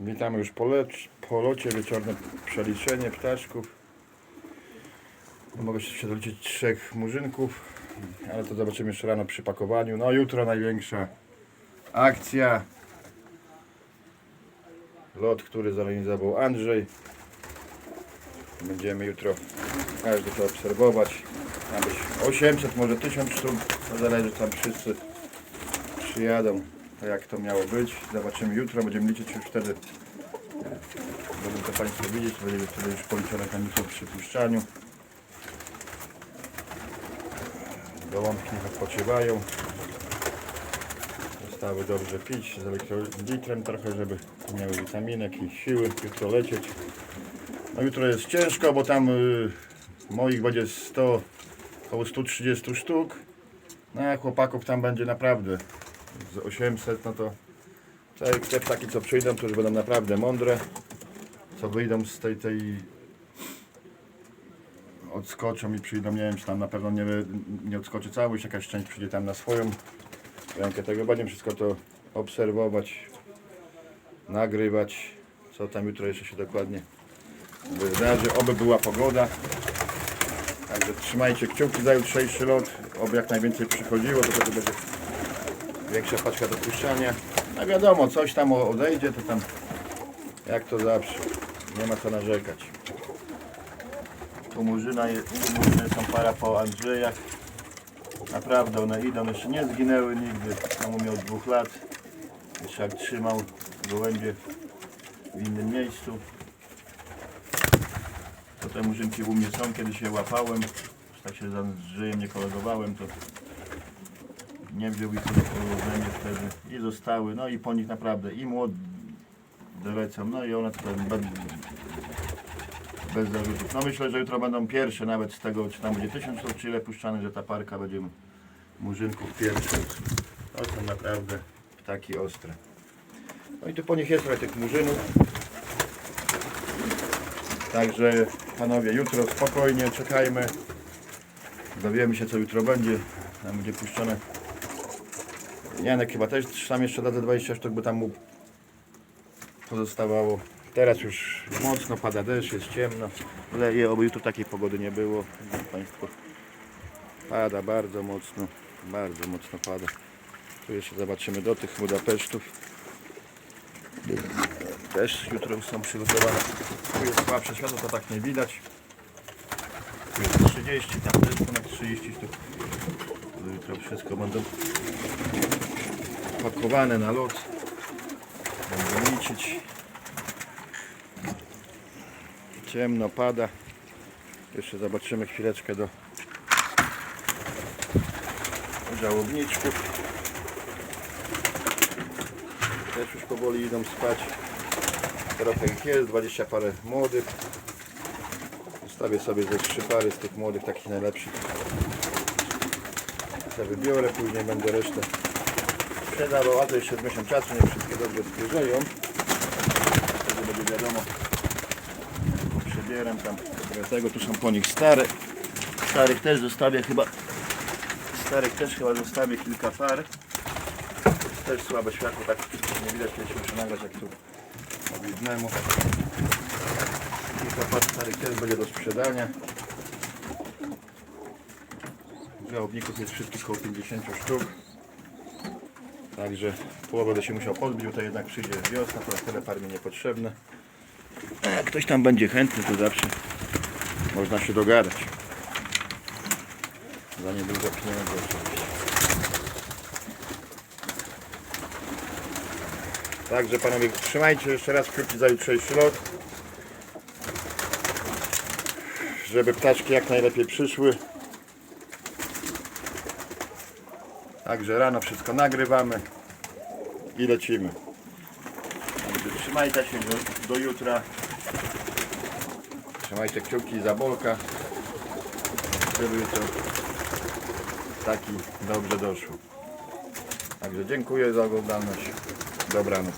Witamy już po, lecz, po locie, wieczorne przeliczenie ptaszków. Mogę się doliczyć trzech murzynków, ale to zobaczymy jeszcze rano przy pakowaniu. No jutro największa akcja. Lot, który zorganizował Andrzej. Będziemy jutro każdy to obserwować. Ma być 800, może 1000 sztuk. To zależy tam wszyscy przyjadą. Jak to miało być. Zobaczymy jutro. Będziemy liczyć już wtedy. Będą to Państwo widzieć. Będzie wtedy już policzone kamyczek przy puszczaniu. Gołąbki odpoczywają. Zostały dobrze pić z elektrolitrem trochę, żeby miały witaminek i siły jutro lecieć. No jutro jest ciężko, bo tam y, moich będzie 100, około 130 sztuk. No a chłopaków tam będzie naprawdę z 800, no to te, ptaki co przyjdą, to już będą naprawdę mądre. Co wyjdą z tej, tej odskoczą i przyjdą, nie wiem czy tam na pewno nie, nie odskoczy całość, jakaś część przyjdzie tam na swoją rękę. Tego będziemy wszystko to obserwować, nagrywać, co tam jutro jeszcze się dokładnie wydarzy, oby była pogoda. Także trzymajcie kciuki za jutrzejszy lot, oby jak najwięcej przychodziło, to wtedy będzie większa paczka do. A wiadomo, coś tam odejdzie, to tam jak to zawsze, nie ma co narzekać. Tu murzyna, je- tu murzyny są para po Andrzejach. Naprawdę one idą, jeszcze nie zginęły nigdy. Tam miał dwóch lat. Jeszcze jak trzymał gołębie w innym miejscu. To te murzynki u mnie są, kiedy się łapałem. Tak się z Andrzejem nie kolegowałem, to nie wziął ich do położenia wtedy i zostały. No i po nich naprawdę i młode lecą, no i one tutaj bez, bez zarzutów. No myślę, że jutro będą pierwsze nawet z tego, czy tam będzie 1000 sztuk, czy ile puszczane, że ta parka będzie murzynków pierwszych. To są naprawdę ptaki ostre. No i tu po nich jest trochę tych murzynów. Także panowie, jutro spokojnie czekajmy. Dowiemy się co jutro będzie. Tam będzie puszczone. Janek chyba też tam jeszcze da ze 20 sztuk, bo tam mu pozostawało. Teraz już mocno pada deszcz, jest ciemno. Leje, oby jutro takiej pogody nie było. Państwo pada bardzo mocno, bardzo mocno pada. Tu jeszcze zobaczymy do tych Budapesztów. Też jutro są przygotowane. Tu jest słabsze światło, to tak nie widać. Tu jest 30, tam też ponad 30 sztuk. Tu Jutro wszystko będą pakowane na lot. Będę liczyć. Ciemno pada. Jeszcze zobaczymy chwileczkę do żałobniczków. Też już powoli idą spać. Trochę ich jest, 20 parę młodych. Zostawię sobie ze trzy pary z tych młodych, takich najlepszych. Ja wybiorę, później będę resztę sprzedawał, a to jeszcze miesiąc czasu, nie wszystkie dobrze spojrzeją. Wtedy będzie wiadomo, przebieram tam tego, tu są po nich stare. Starych też zostawię chyba, starych też chyba zostawię kilka par. Też słabe światło, tak nie widać, kiedy się muszę nagrać jak tu widnemu. Kilka par starych też będzie do sprzedania. Żałobników jest wszystkich około 50 sztuk. Także połowę będę się musiał pozbyć, bo to jednak przyjdzie wiosna, to tyle par niepotrzebne. A jak ktoś tam będzie chętny, to zawsze można się dogadać. Za niedługo pieniądze oczywiście. Także panowie, trzymajcie jeszcze raz kciuki za jutrzejszy lot. Żeby ptaszki jak najlepiej przyszły. Także rano wszystko nagrywamy i lecimy. Także trzymajcie się do, do jutra. Trzymajcie kciuki za bolka, żeby jutro taki dobrze doszło. Także dziękuję za oglądalność. Dobranoc.